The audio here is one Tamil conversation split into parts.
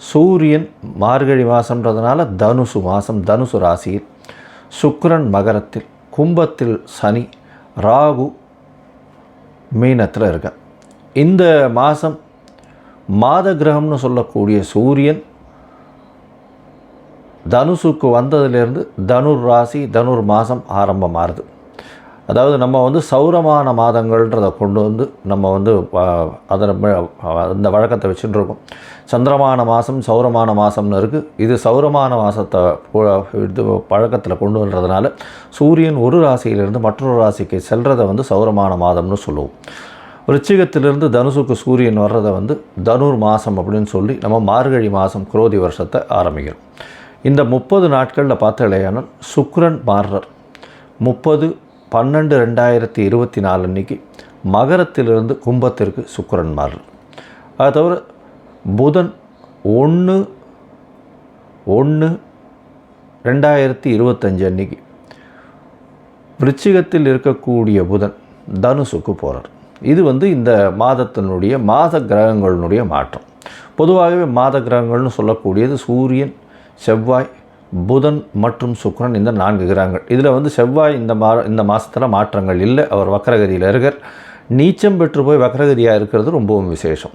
சூரியன் மார்கழி மாதம்ன்றதுனால தனுசு மாதம் தனுசு ராசியில் சுக்கரன் மகரத்தில் கும்பத்தில் சனி ராகு மீனத்தில் இருக்க இந்த மாதம் மாத கிரகம்னு சொல்லக்கூடிய சூரியன் தனுசுக்கு வந்ததுலேருந்து தனுர் ராசி தனுர் மாதம் ஆரம்பமாகுது அதாவது நம்ம வந்து சௌரமான மாதங்கள்ன்றதை கொண்டு வந்து நம்ம வந்து அதை அந்த வழக்கத்தை வச்சுட்டு இருக்கோம். சந்திரமான மாதம் சௌரமான மாதம்னு இருக்குது இது சௌரமான மாதத்தை இது பழக்கத்தில் கொண்டு வர்றதுனால சூரியன் ஒரு ராசியிலிருந்து மற்றொரு ராசிக்கு செல்றதை வந்து சௌரமான மாதம்னு சொல்லுவோம். ரிச்சிகத்திலிருந்து தனுசுக்கு சூரியன் வர்றதை வந்து தனுர் மாதம் அப்படின்னு சொல்லி நம்ம மார்கழி மாதம் குரோதி வருஷத்தை ஆரம்பிக்கிறோம். இந்த முப்பது நாட்களில் பார்த்தாலேயானால் சுக்ரன் மார்ரர் முப்பது பன்னெண்டு ரெண்டாயிரத்தி இருபத்தி நாலு அன்றைக்கி மகரத்திலிருந்து கும்பத்திற்கு சுக்கரன் மாறுறார் அதை தவிர புதன் ஒன்று ஒன்று ரெண்டாயிரத்தி இருபத்தஞ்சு அன்னைக்கு. விருச்சிகத்தில் இருக்கக்கூடிய புதன் தனுசுக்கு போகிறார் இது வந்து இந்த மாதத்தினுடைய மாத கிரகங்களினுடைய மாற்றம். பொதுவாகவே மாத கிரகங்கள்னு சொல்லக்கூடியது சூரியன் செவ்வாய் புதன் மற்றும் சுக்கரன் இந்த நான்கு கிரகங்கள். இதில் வந்து செவ்வாய் இந்த மா இந்த மாதத்தில் மாற்றங்கள் இல்லை. அவர் வக்கரகதியில் இருக்கார். நீச்சம் பெற்று போய் வக்கரகதியாக இருக்கிறது ரொம்பவும் விசேஷம்.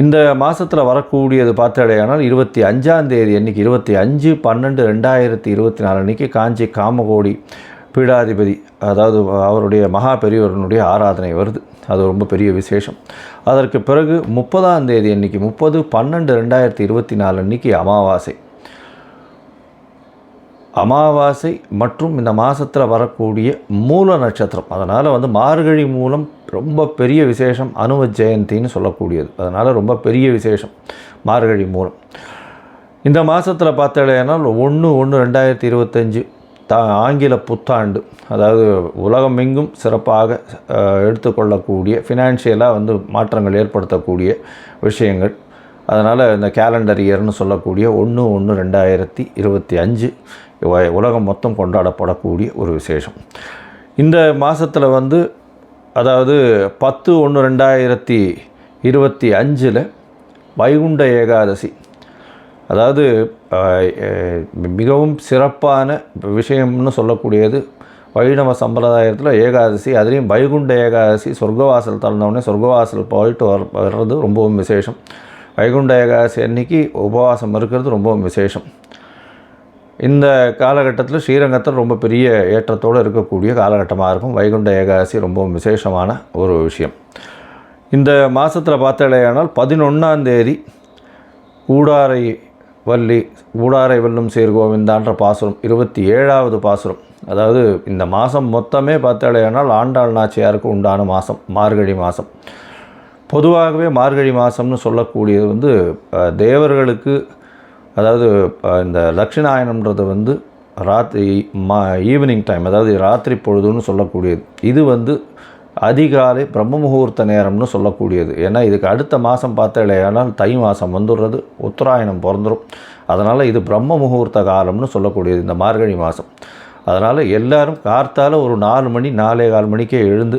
இந்த மாதத்தில் வரக்கூடியது பார்த்தடையானால் இருபத்தி அஞ்சாம் தேதி அன்றைக்கி இருபத்தி அஞ்சு பன்னெண்டு ரெண்டாயிரத்தி இருபத்தி நாலு அன்றைக்கி காஞ்சி காமகோடி பீடாதிபதி அதாவது அவருடைய மகா பெரியவரனுடைய ஆராதனை வருது. அது ரொம்ப பெரிய விசேஷம். அதற்கு பிறகு முப்பதாம் தேதி அன்றைக்கி முப்பது பன்னெண்டு ரெண்டாயிரத்தி இருபத்தி நாலு அன்றைக்கி அமாவாசை. அமாவாசை மற்றும் இந்த மாதத்தில் வரக்கூடிய மூல நட்சத்திரம். அதனால் வந்து மார்கழி மூலம் ரொம்ப பெரிய விசேஷம் அனும ஜெயந்தின்னு சொல்லக்கூடியது. அதனால் ரொம்ப பெரிய விசேஷம் மார்கழி மூலம். இந்த மாதத்தில் பார்த்தாலேனால் ஒன்று ஒன்று ரெண்டாயிரத்தி இருபத்தஞ்சு தா ஆங்கில புத்தாண்டு. அதாவது உலகமெங்கும் சிறப்பாக எடுத்துக்கொள்ளக்கூடிய ஃபினான்ஷியலாக வந்து மாற்றங்கள் ஏற்படுத்தக்கூடிய விஷயங்கள். அதனால் இந்த கேலண்டர் இயர்னு சொல்லக்கூடிய ஒன்று ஒன்று ரெண்டாயிரத்தி இருபத்தி அஞ்சு உலகம் மொத்தம் கொண்டாடப்படக்கூடிய ஒரு விசேஷம். இந்த மாதத்தில் வந்து அதாவது பத்து ஒன்று ரெண்டாயிரத்தி இருபத்தி அஞ்சில் வைகுண்ட ஏகாதசி. அதாவது மிகவும் சிறப்பான விஷயம்னு சொல்லக்கூடியது வைணவ சம்பிரதாயத்தில் ஏகாதசி அதுலேயும் வைகுண்ட ஏகாதசி சொர்க்கவாசல் திறந்தவுடனே சொர்க்கவாசல் போயிட்டு வர வர்றது ரொம்பவும் விசேஷம். வைகுண்ட ஏகாதசி அன்னைக்கு உபவாசம் இருக்கிறது ரொம்பவும் விசேஷம். இந்த காலகட்டத்தில் ஸ்ரீரங்கத்தில் ரொம்ப பெரிய ஏற்றத்தோடு இருக்கக்கூடிய காலகட்டமாக இருக்கும். வைகுண்ட ஏகாதசி ரொம்பவும் விசேஷமான ஒரு விஷயம். இந்த மாதத்தில் பார்த்தாலேயானால் பதினொன்றாம் தேதி கூடாரை வள்ளி கூடாரை வெல்லும் சேர் கோவிந்தான்ற பாசுரம் இருபத்தி ஏழாவது பாசுரம். அதாவது இந்த மாதம் மொத்தமே பார்த்தாலேயானால் ஆண்டாள் நாச்சியாருக்கு உண்டான மாதம் மார்கழி மாதம் பொதுவாகவே மார்கழி மாதம்னு சொல்லக்கூடியது வந்து தேவர்களுக்கு அதாவது இந்த தட்சிணாயனம்ன்றது வந்து ராத்திரி மா ஈவினிங் டைம் அதாவது ராத்திரி பொழுதுன்னு சொல்லக்கூடியது. இது வந்து அதிகாலை பிரம்ம முகூர்த்த நேரம்னு சொல்லக்கூடியது. ஏன்னா இதுக்கு அடுத்த மாதம் பார்த்தாலேயானால் தை மாதம் வந்துடுறது உத்தராயணம் பிறந்துடும் அதனால் இது பிரம்ம முகூர்த்த காலம்னு சொல்லக்கூடியது இந்த மார்கழி மாதம் அதனால் எல்லோரும் கார்த்தால் ஒரு நாலு மணி நாலே கால் மணிக்கே எழுந்து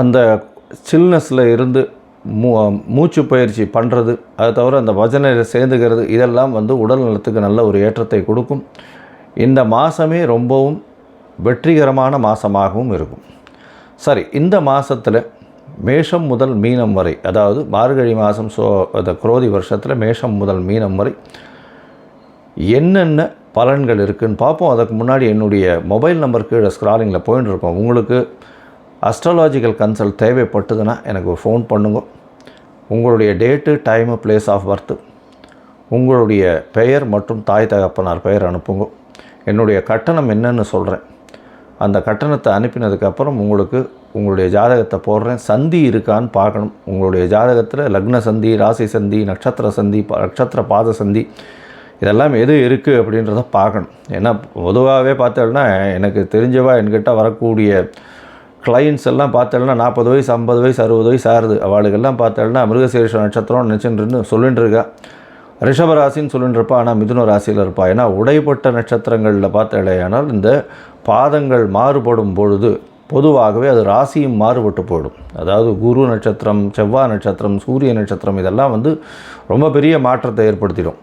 அந்த சில்னஸில் இருந்து மூ மூச்சு பயிற்சி பண்ணுறது அது தவிர அந்த பஜனை சேர்ந்துக்கிறது இதெல்லாம் வந்து உடல் நலத்துக்கு நல்ல ஒரு ஏற்றத்தை கொடுக்கும். இந்த மாதமே ரொம்பவும் வெற்றிகரமான மாதமாகவும் இருக்கும். சரி இந்த மாதத்தில் மேஷம் முதல் மீனம் வரை அதாவது மார்கழி மாதம் சோ அந்த குரோதி வருஷத்தில் மேஷம் முதல் மீனம் வரை என்னென்ன பலன்கள் இருக்குதுன்னு பார்ப்போம். அதுக்கு முன்னாடி என்னுடைய மொபைல் நம்பர் கீழே ஸ்க்ராலிங்கில் போயின்னு இருக்கோம். உங்களுக்கு அஸ்ட்ராலாஜிக்கல் கன்சல்ட் தேவைப்பட்டதுன்னா எனக்கு ஃபோன் பண்ணுங்க. உங்களுடைய date time place of birth உங்களுடைய பெயர் மற்றும் தாய் தகப்பனார் பெயர் அனுப்புங்க. என்னுடைய கட்டணம் என்னன்னு சொல்கிறேன் அந்த கட்டணத்தை அனுப்பினதுக்கப்புறம் உங்களுக்கு உங்களுடைய ஜாதகத்தை போடுறேன். சந்தி இருக்கான்னு பார்க்கணும். உங்களுடைய ஜாதகத்தில் லக்ன சந்தி ராசி சந்தி நட்சத்திர சந்தி நட்சத்திர பாத சந்தி இதெல்லாம் எது இருக்குது அப்படின்றத பார்க்கணும். ஏன்னா பொதுவாகவே பார்த்தோம்னா எனக்கு தெரிஞ்சவா என்கிட்ட வரக்கூடிய கிளைண்ட்ஸ் எல்லாம் பார்த்தோம்னா நாற்பது வயசு ஐம்பது வயசு அறுபது வயசு ஆறுது. அவளுக்கெல்லாம் பார்த்தோம்னா மிருகசீரிஷ நட்சத்திரம் நினச்சின்னு சொல்லிட்டு இருக்கா ரிஷபராசின்னு சொல்லிட்டு இருப்பா ஆனால் மிதுன ராசியில் இருப்பா. ஏன்னா உடைப்பட்ட நட்சத்திரங்களில் பார்த்தாலேயானால் இந்த பாதங்கள் மாறுபடும் பொழுது பொதுவாகவே அது ராசியும் மாறுபட்டு போயிடும். அதாவது குரு நட்சத்திரம் செவ்வாய் நட்சத்திரம் சூரிய நட்சத்திரம் இதெல்லாம் வந்து ரொம்ப பெரிய மாற்றத்தை ஏற்படுத்திடும்.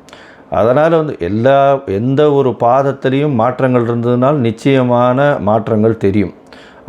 அதனால் வந்து எல்லா எந்த ஒரு பாதத்திலையும் மாற்றங்கள் இருந்ததுனால் நிச்சயமான மாற்றங்கள் தெரியும்.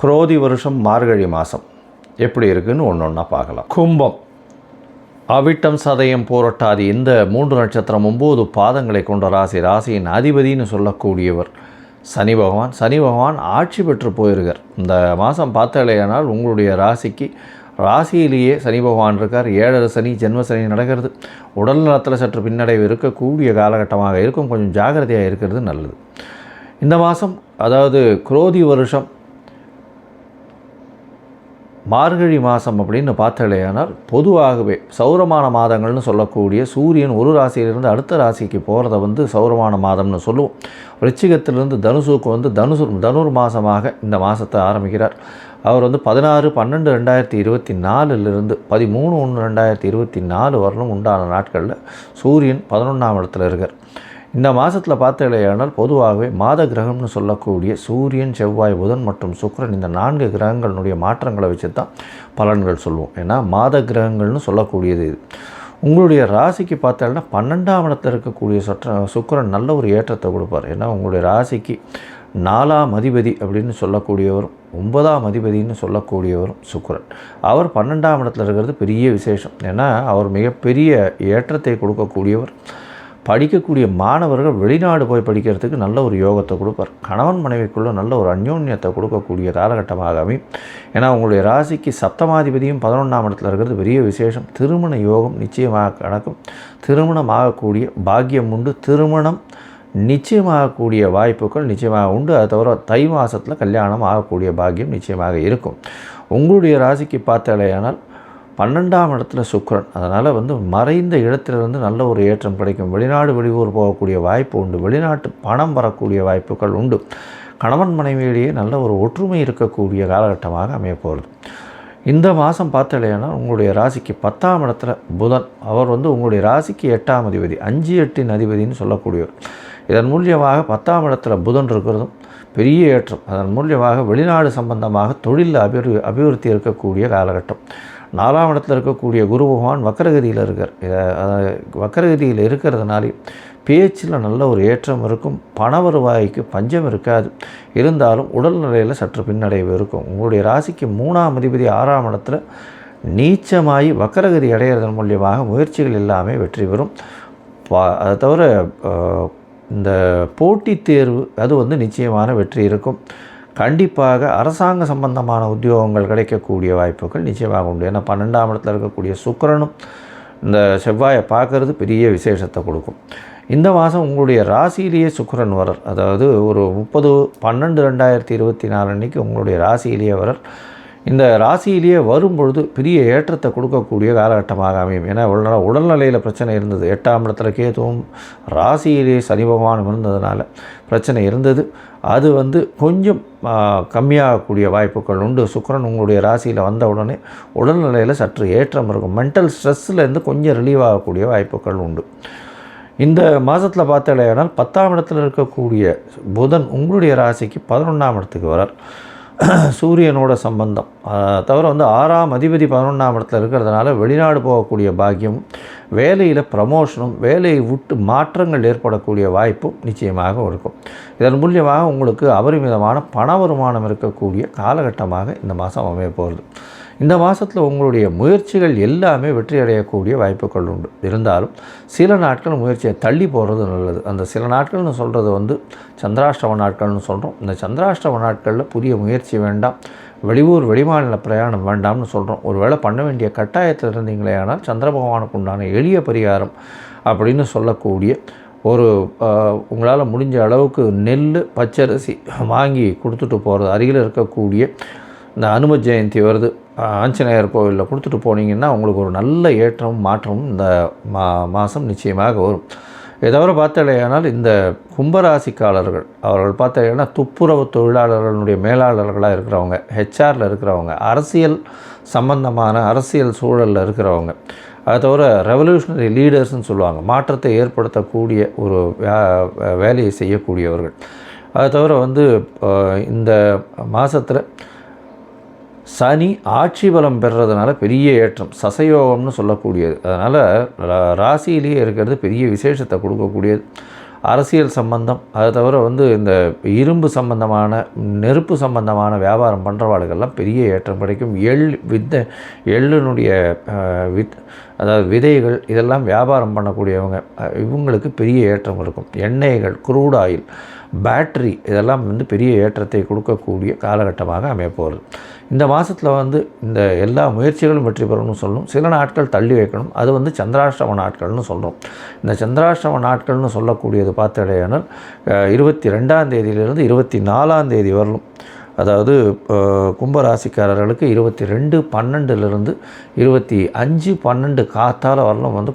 குரோதி வருஷம் மார்கழி மாதம் எப்படி இருக்குன்னு ஒன்று ஒன்றா பார்க்கலாம். கும்பம். அவிட்டம் சதயம் போரட்டாதி இந்த மூன்று நட்சத்திரம் ஒம்பது பாதங்களை கொண்ட ராசி ராசியின் அதிபதின்னு சொல்லக்கூடியவர். சனி பகவான். சனி பகவான் ஆட்சி பெற்று போயிருக்கார். இந்த மாதம் பார்த்தாலேயானால் உங்களுடைய ராசிக்கு ராசியிலேயே சனி பகவான் இருக்கார். ஏழரை சனி ஜென்ம சனி நடக்கிறது. உடல் நலத்தில் சற்று பின்னடைவு இருக்கக்கூடிய காலகட்டமாக இருக்கும். கொஞ்சம் ஜாக்கிரதையாக இருக்கிறது நல்லது. இந்த மாதம் அதாவது குரோதி வருஷம் மார்கழி மாதம் அப்படின்னு பார்த்தாலேயானால் பொதுவாகவே சௌரமான மாதங்கள்னு சொல்லக்கூடிய சூரியன் ஒரு ராசியிலிருந்து அடுத்த ராசிக்கு போகிறத வந்து சௌரமான மாதம்னு சொல்லுவோம். ரிச்சிகத்திலிருந்து தனுசுக்கு வந்து தனுசு தனுர் மாதமாக இந்த மாதத்தை ஆரம்பிக்கிறார். அவர் வந்து பதினாறு பன்னெண்டு ரெண்டாயிரத்தி இருபத்தி நாலுலேருந்து பதிமூணு ஒன்று ரெண்டாயிரத்தி இருபத்தி நாலு வரலும் உண்டான நாட்களில் சூரியன் பதினொன்றாம் இடத்துல இருக்கார். இந்த மாதத்தில் பார்த்தீங்களேயானால் பொதுவாகவே மாத கிரகம்னு சொல்லக்கூடிய சூரியன் செவ்வாய் புதன் மற்றும் சுக்கிரன் இந்த நான்கு கிரகங்களுடைய மாற்றங்களை வச்சு தான் பலன்கள் சொல்லுவோம் ஏன்னா மாத கிரகங்கள்னு சொல்லக்கூடியது இது. உங்களுடைய ராசிக்கு பார்த்தோம்னா பன்னெண்டாம் இடத்துல இருக்கக்கூடிய சற்ற சுக்கிரன் நல்ல ஒரு ஏற்றத்தை கொடுப்பார். ஏன்னா உங்களுடைய ராசிக்கு நாலாம் அதிபதி அப்படின்னு சொல்லக்கூடியவரும் ஒன்பதாம் அதிபதினு சொல்லக்கூடியவரும் சுக்கிரன். அவர் பன்னெண்டாம் இடத்துல இருக்கிறது பெரிய விசேஷம். ஏன்னா அவர் மிகப்பெரிய ஏற்றத்தை கொடுக்கக்கூடியவர் படிக்கக்கூடிய மாணவர்கள் வெளிநாடு போய் படிக்கிறதுக்கு நல்ல ஒரு யோகத்தை கொடுப்பார். கணவன் மனைவிக்குள்ளே நல்ல ஒரு அந்யோன்யத்தை கொடுக்கக்கூடிய காலகட்டமாக அமையும் ஏன்னா உங்களுடைய ராசிக்கு சப்தமாதிபதியும் பதினொன்றாம் இடத்துல இருக்கிறது பெரிய விசேஷம். திருமண யோகம் நிச்சயமாக நடக்கும். திருமணம் ஆகக்கூடிய பாக்கியம் உண்டு. திருமணம் நிச்சயமாகக்கூடிய வாய்ப்புகள் நிச்சயமாக உண்டு. அது தவிர தை மாதத்தில் கல்யாணம் ஆகக்கூடிய பாக்கியம் நிச்சயமாக இருக்கும். உங்களுடைய ராசிக்கு பார்த்தாலேயானால் பன்னெண்டாம் இடத்துல சுக்கிரன். அதனால் வந்து மறைந்த இடத்திலிருந்து நல்ல ஒரு ஏற்றம் கிடைக்கும். வெளிநாடு வெளியூர் போகக்கூடிய வாய்ப்பு உண்டு. வெளிநாட்டு பணம் வரக்கூடிய வாய்ப்புகள் உண்டு. கணவன் மனைவியிடையே நல்ல ஒரு ஒற்றுமை இருக்கக்கூடிய காலகட்டமாக அமையப்போகிறது. இந்த மாதம் பார்த்தாலேனா உங்களுடைய ராசிக்கு பத்தாம் இடத்துல புதன். அவர் வந்து உங்களுடைய ராசிக்கு எட்டாம் அதிபதி அஞ்சு எட்டின் அதிபதினு சொல்லக்கூடியவர். இதன் மூலியமாக பத்தாம் இடத்துல புதன் இருக்கிறதும் பெரிய ஏற்றம். அதன் மூலியமாக வெளிநாடு சம்பந்தமாக தொழிலில் அபிவிரு அபிவிருத்தி இருக்கக்கூடிய காலகட்டம். நாலாம் இடத்துல இருக்கக்கூடிய குரு பகவான் வக்கரகதியில் இருக்கார். வக்கரகதியில் இருக்கிறதுனாலே பேச்சில் நல்ல ஒரு ஏற்றம் இருக்கும் பண வருவாய்க்கு பஞ்சம் இருக்காது. இருந்தாலும் உடல்நிலையில் சற்று பின்னடைவு இருக்கும். உங்களுடைய ராசிக்கு மூணாம் அதிபதி ஆறாம் இடத்துல நீச்சமாகி வக்கரகதி அடையிறதன் மூலியமாக முயற்சிகள் எல்லாமே வெற்றி பெறும். அதை தவிர இந்த போட்டித் தேர்வு அது வந்து நிச்சயமான வெற்றி இருக்கும். கண்டிப்பாக அரசாங்க சம்பந்தமான உத்தியோகங்கள் கிடைக்கக்கூடிய வாய்ப்புகள் நிச்சயமாக உண்டு. ஏன்னா பன்னெண்டாம் இடத்துல இருக்கக்கூடிய சுக்கரனும் இந்த செவ்வாயை பார்க்கறது பெரிய விசேஷத்தை கொடுக்கும். இந்த மாதம் உங்களுடைய ராசியிலேயே சுக்கரன் வரர் அதாவது ஒரு முப்பது பன்னெண்டு ரெண்டாயிரத்தி இருபத்தி நாலு அன்றைக்கி உங்களுடைய ராசியிலேயே வரர் இந்த ராசியிலேயே வரும்பொழுது பெரிய ஏற்றத்தை கொடுக்கக்கூடிய காலகட்டமாக அமையும். ஏன்னா உடல்நல உடல்நிலையில் பிரச்சனை இருந்தது. எட்டாம் இடத்துல கேதுவும் ராசியிலேயே சனி பகவானும் இருந்ததுனால பிரச்சனை இருந்தது. அது வந்து கொஞ்சம் கம்மியாகக்கூடிய வாய்ப்புகள் உண்டு. சுக்கரன் உங்களுடைய ராசியில் வந்த உடனே உடல்நிலையில் சற்று ஏற்றம் இருக்கும். மென்டல் ஸ்ட்ரெஸ்லேருந்து கொஞ்சம் ரிலீவ் ஆகக்கூடிய வாய்ப்புகள் உண்டு. இந்த மாதத்தில் பார்த்தாலேனால் பத்தாம் இடத்தில் இருக்கக்கூடிய புதன் உங்களுடைய ராசிக்கு பதினொன்றாம் இடத்துக்கு வரார். சூரியனோட சம்பந்தம். தவிர வந்து ஆறாம் அதிபதி பதினொன்றாம் இடத்துல இருக்கிறதுனால வெளிநாடு போகக்கூடிய பாக்கியம் வேலையில் ப்ரமோஷனும் வேலையை விட்டு மாற்றங்கள் ஏற்படக்கூடிய வாய்ப்பும் நிச்சயமாக இருக்கும். இதன் மூலியமாக உங்களுக்கு அபரிமிதமான பண வருமானம் இருக்கக்கூடிய காலகட்டமாக இந்த மாதம் அமைய போகிறது இந்த மாதத்தில் உங்களுடைய முயற்சிகள் எல்லாமே வெற்றி அடையக்கூடிய வாய்ப்புகள் உண்டு. இருந்தாலும் சில நாட்கள் முயற்சியை தள்ளி போகிறது நல்லது. அந்த சில நாட்கள்னு சொல்கிறது வந்து சந்திராஷ்டம நாட்கள்னு சொல்கிறோம் இந்த சந்திராஷ்டம நாட்களில் புதிய முயற்சி வேண்டாம் வெளியூர் வெளிமாநில பிரயாணம் வேண்டாம்னு சொல்கிறோம் ஒரு வேளை பண்ண வேண்டிய கட்டாயத்தில் இருந்தீங்களே ஆனால் சந்திர பகவானுக்கு உண்டான எளிய பரிகாரம் அப்படின்னு சொல்லக்கூடிய ஒரு உங்களால் முடிஞ்ச அளவுக்கு நெல் பச்சரிசி வாங்கி கொடுத்துட்டு போகிறது அருகில் இருக்கக்கூடிய இந்த அனும ஜெயந்தி வருது. ஆஞ்சநேயர் கோவிலில் கொடுத்துட்டு போனீங்கன்னா உங்களுக்கு ஒரு நல்ல ஏற்றமும் மாற்றமும் இந்த மா மாதம் நிச்சயமாக வரும். இதை தவிர பார்த்தாலேயானால் இந்த கும்பராசிக்காரர்கள் அவர்கள் பார்த்தாலேனா துப்புரவு தொழிலாளர்களுடைய மேலாளர்களாக இருக்கிறவங்க ஹெச்ஆரில் இருக்கிறவங்க அரசியல் சம்பந்தமான அரசியல் சூழலில் இருக்கிறவங்க அதை தவிர ரெவல்யூஷனரி லீடர்ஸ்னு சொல்லுவாங்க மாற்றத்தை ஏற்படுத்தக்கூடிய ஒரு வேலையை செய்யக்கூடியவர்கள். அதை தவிர வந்து இந்த மாதத்தில் சனி ஆட்சி பலம் பெறுறதுனால பெரிய ஏற்றம் சசயோகம்னு சொல்லக்கூடியது. அதனால் ராசியிலேயே இருக்கிறது பெரிய விசேஷத்தை கொடுக்கக்கூடியது. அரசியல் சம்பந்தம் அதை தவிர வந்து இந்த இரும்பு சம்பந்தமான நெருப்பு சம்பந்தமான வியாபாரம் பண்ணுறவாளுகள்லாம் பெரிய ஏற்றம் கிடைக்கும். எள் வித்த எள்ளினுடைய வித் அதாவது விதைகள் இதெல்லாம் வியாபாரம் பண்ணக்கூடியவங்க இவங்களுக்கு பெரிய ஏற்றம் இருக்கும். எண்ணெய்கள் குரூட் ஆயில் பேட்ரி இதெல்லாம் வந்து பெரிய ஏற்றத்தை கொடுக்கக்கூடிய காலகட்டமாக அமையப்போகிறது இந்த மாதத்தில் வந்து இந்த எல்லா முயற்சிகளும் வெற்றி பெறணும்னு சொல்லணும் சில நாட்கள் தள்ளி வைக்கணும். அது வந்து சந்திராஷ்டம நாட்கள்னு சொல்கிறோம் இந்த சந்திராஷ்டம நாட்கள்னு சொல்லக்கூடியது பார்த்தடையானால் இருபத்தி ரெண்டாம் தேதியிலிருந்து இருபத்தி நாலாம் தேதி வரலும். அதாவது கும்பராசிக்காரர்களுக்கு இருபத்தி ரெண்டு பன்னெண்டுலேருந்து இருபத்தி அஞ்சு பன்னெண்டு காத்தால் வரலும் வந்து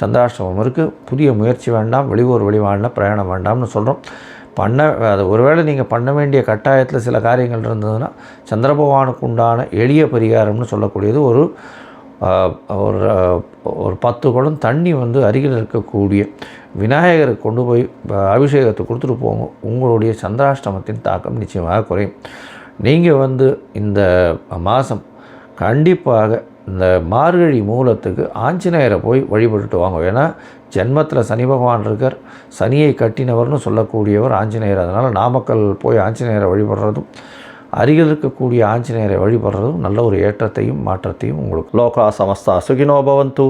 சந்திராஷ்டமம் இருக்குது புதிய முயற்சி வேண்டாம் வெளியூர் வெளி பிரயாணம் வேண்டாம்னு சொல்கிறோம் பண்ண அது ஒருவேளை நீங்கள் பண்ண வேண்டிய கட்டாயத்தில் சில காரியங்கள் இருந்ததுன்னா சந்திரபகவானுக்கு உண்டான எளிய பரிகாரம்னு சொல்லக்கூடியது ஒரு ஒரு ஒரு பத்து குடம் தண்ணி வந்து அருகில் இருக்கக்கூடிய விநாயகருக்கு கொண்டு போய் அபிஷேகத்தை கொடுத்துட்டு போங்க. உங்களுடைய சந்திராஷ்டமத்தின் தாக்கம் நிச்சயமாக குறையும். நீங்கள் வந்து இந்த மாதம் கண்டிப்பாக இந்த மார்கழி மூலத்துக்கு ஆஞ்சநேயரை போய் வழிபட்டுட்டு வாங்க. ஏன்னா ஜென்மத்தில் சனி பகவான் இருக்கார் சனியை கட்டினவர்னு சொல்லக்கூடியவர் ஆஞ்சநேயர். அதனால் நாமக்கல் போய் ஆஞ்சநேயரை வழிபடுறதும் அருகில் இருக்கக்கூடிய ஆஞ்சநேயரை வழிபடுறதும் நல்ல ஒரு ஏற்றத்தையும் மாற்றத்தையும் உங்களுக்கு லோகா சமஸ்தா சுகினோ பவந்து.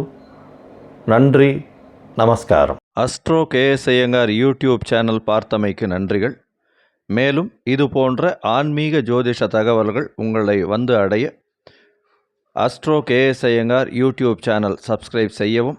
நன்றி நமஸ்காரம். Astro KS Iyengar YouTube channel பார்த்தமைக்கு நன்றிகள். மேலும் இது போன்ற ஆன்மீக ஜோதிஷ தகவல்கள் உங்களை வந்து அடைய astro KS Iyengar YouTube channel subscribe செய்யவும்